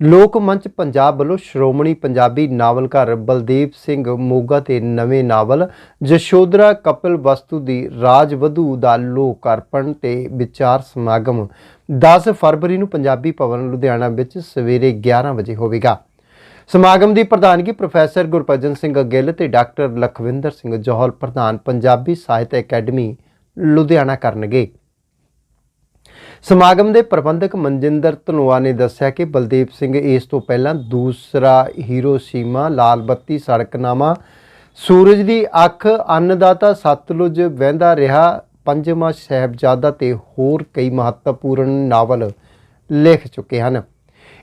ਲੋਕ ਮੰਚ ਪੰਜਾਬ ਵੱਲੋਂ ਸ਼੍ਰੋਮਣੀ ਪੰਜਾਬੀ ਨਾਵਲਕਾਰ ਬਲਦੇਵ ਸਿੰਘ ਮੋਗਾ ਤੇ ਨਵੇਂ ਨਾਵਲ ਜਸ਼ੋਦਰਾ ਕਪਿਲ ਵਸਤੂ ਦੀ ਰਾਜਵਧੂ ਦਾ ਲੋਕ ਅਰਪਣ ਤੇ ਵਿਚਾਰ ਸਮਾਗਮ 10 ਫਰਵਰੀ ਨੂੰ ਪੰਜਾਬੀ ਭਵਨ ਲੁਧਿਆਣਾ ਵਿੱਚ ਸਵੇਰੇ 11 ਵਜੇ ਹੋਵੇਗਾ। ਸਮਾਗਮ ਦੀ ਪ੍ਰਧਾਨਗੀ ਪ੍ਰੋਫੈਸਰ ਗੁਰਪਜਨ ਸਿੰਘ ਗਿੱਲ ਤੇ ਡਾਕਟਰ ਲਖਵਿੰਦਰ ਸਿੰਘ ਜੋਹਲ, ਪ੍ਰਧਾਨ ਪੰਜਾਬੀ ਸਾਹਿਤ ਅਕੈਡਮੀ ਲੁਧਿਆਣਾ ਕਰਨਗੇ। ਸਮਾਗਮ ਦੇ ਪ੍ਰਬੰਧਕ ਮਨਜਿੰਦਰ ਧਨੋਆ ਨੇ ਦੱਸਿਆ ਕਿ ਬਲਦੇਵ ਸਿੰਘ ਇਸ ਤੋਂ ਪਹਿਲਾਂ ਦੂਸਰਾ ਹੀਰੋ ਸੀਮਾ, ਲਾਲ ਬੱਤੀ, ਸੜਕਨਾਮਾ, ਸੂਰਜ ਦੀ ਅੱਖ, ਅੰਨਦਾਤਾ, ਸਤਲੁਜ, ਵਹਿੰਦਾ ਰਿਹਾ, ਪੰਜਵਾਂ ਸਾਹਿਬਜ਼ਾਦਾ ਤੇ ਹੋਰ ਕਈ ਮਹੱਤਵਪੂਰਨ ਨਾਵਲ ਲਿਖ ਚੁੱਕੇ ਹਨ।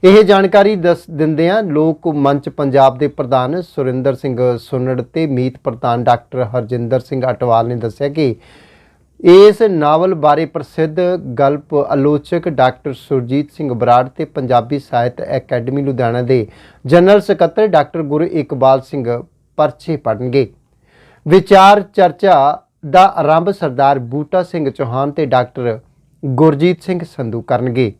ਇਹ ਜਾਣਕਾਰੀ ਦੱਸ ਦਿੰਦਿਆਂ ਲੋਕ ਮੰਚ ਪੰਜਾਬ ਦੇ ਪ੍ਰਧਾਨ ਸੁਰਿੰਦਰ ਸਿੰਘ ਸੁਨੜ ਤੇ ਮੀਤ ਪ੍ਰਧਾਨ ਡਾਕਟਰ ਹਰਜਿੰਦਰ ਸਿੰਘ ਅਟਵਾਲ ਨੇ ਦੱਸਿਆ ਕਿ ਇਸ ਨਾਵਲ ਬਾਰੇ ਪ੍ਰਸਿੱਧ ਗਲਪ ਆਲੋਚਕ ਡਾਕਟਰ ਸੁਰਜੀਤ ਸਿੰਘ ਬਰਾੜ ਤੇ ਪੰਜਾਬੀ ਸਾਹਿਤ ਅਕੈਡਮੀ ਲੁਧਿਆਣਾ ਦੇ ਜਨਰਲ ਸਕੱਤਰ ਡਾਕਟਰ ਗੁਰੂ ਇਕਬਾਲ ਸਿੰਘ ਪਰਚੇ ਪੜਨਗੇ ਵਿਚਾਰ, ਚਰਚਾ ਦਾ ਆਰੰਭ ਸਰਦਾਰ ਬੂਟਾ ਸਿੰਘ ਚੌਹਾਨ ਤੇ ਡਾਕਟਰ ਗੁਰਜੀਤ ਸਿੰਘ ਸੰਧੂ ਕਰਨਗੇ।